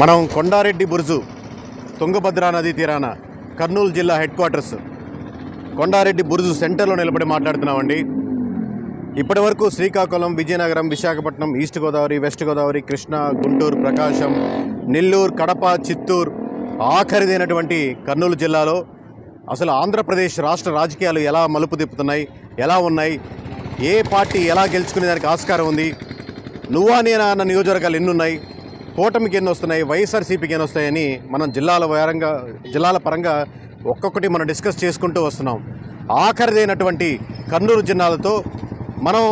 మనం కొండారెడ్డి బురుజు తుంగభద్రా నదీ తీరాన కర్నూలు జిల్లా హెడ్ క్వార్టర్స్. కొండారెడ్డి బురుజు సెంటర్లో నిలబడి మాట్లాడుతున్నామండి. ఇప్పటి వరకు శ్రీకాకుళం విజయనగరం విశాఖపట్నం ఈస్ట్ గోదావరి వెస్ట్ గోదావరి కృష్ణా గుంటూరు ప్రకాశం నెల్లూరు కడప చిత్తూరు ఆఖరిదైనటువంటి కర్నూలు జిల్లాలో అసలు ఆంధ్రప్రదేశ్ రాష్ట్ర రాజకీయాలు ఎలా మలుపు తిప్పుతున్నాయి ఎలా ఉన్నాయి ఏ పార్టీ ఎలా గెలుచుకునే దానికి ఆస్కారం ఉంది నువ్వా నేనా అన్న నియోజకవర్గాలు ఎన్నున్నాయి కూటమికి ఎన్ని వస్తున్నాయి వైఎస్ఆర్సీపీకి ఎన్ని వస్తాయని మనం జిల్లాల వారంగా జిల్లాల పరంగా ఒక్కొక్కటి మనం డిస్కస్ చేసుకుంటూ వస్తున్నాం. ఆఖరిదైనటువంటి కర్నూలు జిల్లాలతో మనం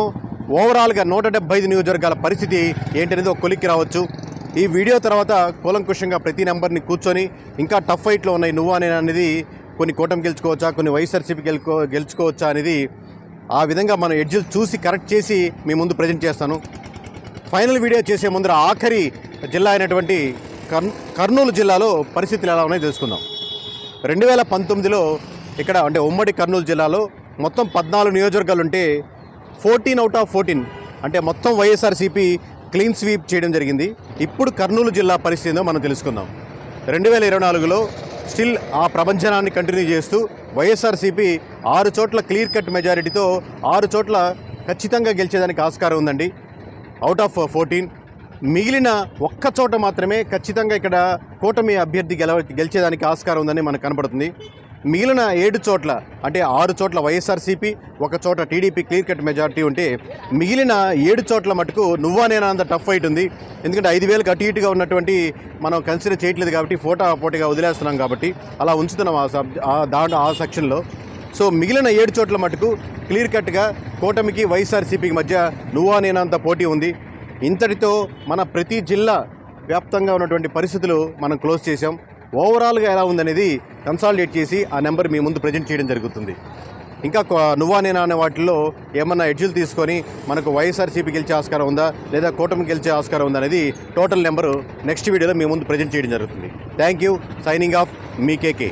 ఓవరాల్గా నూట డెబ్బై ఐదు నియోజకవర్గాల పరిస్థితి ఏంటనేది ఒక కొలిక్కి రావచ్చు. ఈ వీడియో తర్వాత కూలంకుషంగా ప్రతి నెంబర్ని కూర్చొని ఇంకా టఫ్ ఫైట్లో ఉన్నాయి నువ్వు అనే అనేది కొన్ని కూటమి గెలుచుకోవచ్చా కొన్ని వైఎస్ఆర్సీపీ గెలుకో గెలుచుకోవచ్చా అనేది ఆ విధంగా మనం ఎడ్జిల్ చూసి కరెక్ట్ చేసి మీ ముందు ప్రజెంట్ చేస్తాను. ఫైనల్ వీడియో చేసే ముందర ఆఖరి జిల్లా అయినటువంటి కర్నూలు జిల్లాలో పరిస్థితులు ఎలా ఉన్నాయో తెలుసుకుందాం. రెండు వేల పంతొమ్మిదిలో ఇక్కడ అంటే ఉమ్మడి కర్నూలు జిల్లాలో మొత్తం పద్నాలుగు నియోజకవర్గాలు ఉంటే ఫోర్టీన్ అవుట్ ఆఫ్ ఫోర్టీన్ అంటే మొత్తం వైఎస్ఆర్సీపీ క్లీన్ స్వీప్ చేయడం జరిగింది. ఇప్పుడు కర్నూలు జిల్లా పరిస్థితి ఏందో మనం తెలుసుకుందాం. రెండు వేల ఇరవై నాలుగులో స్టిల్ ఆ ప్రపంచనాన్ని కంటిన్యూ చేస్తూ వైఎస్ఆర్సీపీ ఆరు చోట్ల క్లియర్ కట్ మెజారిటీతో ఆరు చోట్ల ఖచ్చితంగా గెలిచేదానికి ఆస్కారం ఉందండి. అవుట్ ఆఫ్ ఫోర్టీన్ మిగిలిన ఒక్క చోట మాత్రమే ఖచ్చితంగా ఇక్కడ కూటమి అభ్యర్థి గెల గెలిచేదానికి ఆస్కారం ఉందని మనకు కనపడుతుంది. మిగిలిన ఏడు చోట్ల అంటే ఆరు చోట్ల వైఎస్ఆర్సీపీ ఒక చోట టీడీపీ క్లియర్ కట్ మెజారిటీ ఉంటే మిగిలిన ఏడు చోట్ల మటుకు నువ్వా నేనా అంత టఫ్ ఫైట్ ఉంది. ఎందుకంటే ఐదు వేలకు అటు ఇటుగా ఉన్నటువంటి మనం కన్సిడర్ చేయట్లేదు కాబట్టి ఫోటో పోటీగా వదిలేస్తున్నాం కాబట్టి అలా ఉంచుతున్నాం ఆ సబ్ ఆ దాంట్లో ఆ సెక్షన్లో సో మిగిలిన ఏడు చోట్ల మటుకు క్లియర్ కట్గా కూటమికి వైఎస్ఆర్సీపీకి మధ్య నువ్వా నేనంత పోటీ ఉంది. ఇంతటితో మన ప్రతి జిల్లా వ్యాప్తంగా ఉన్నటువంటి పరిస్థితులు మనం క్లోజ్ చేసాం ఓవరాల్గా ఎలా ఉందనేది కన్సాలిడేట్ చేసి ఆ నెంబర్ మీ ముందు ప్రజెంట్ చేయడం జరుగుతుంది. ఇంకా నువ్వా నేనా అనే వాటిల్లో ఏమన్నా ఎడ్జులు తీసుకొని మనకు వైఎస్ఆర్సీపీ గెలిచే ఆస్కారం ఉందా? లేదా కూటమి గెలిచే ఆస్కారం ఉందా అనేది టోటల్ నెంబరు నెక్స్ట్ వీడియోలో మీ ముందు ప్రజెంట్ చేయడం జరుగుతుంది. Thank you. సైనింగ్ ఆఫ్ మీ కేకే.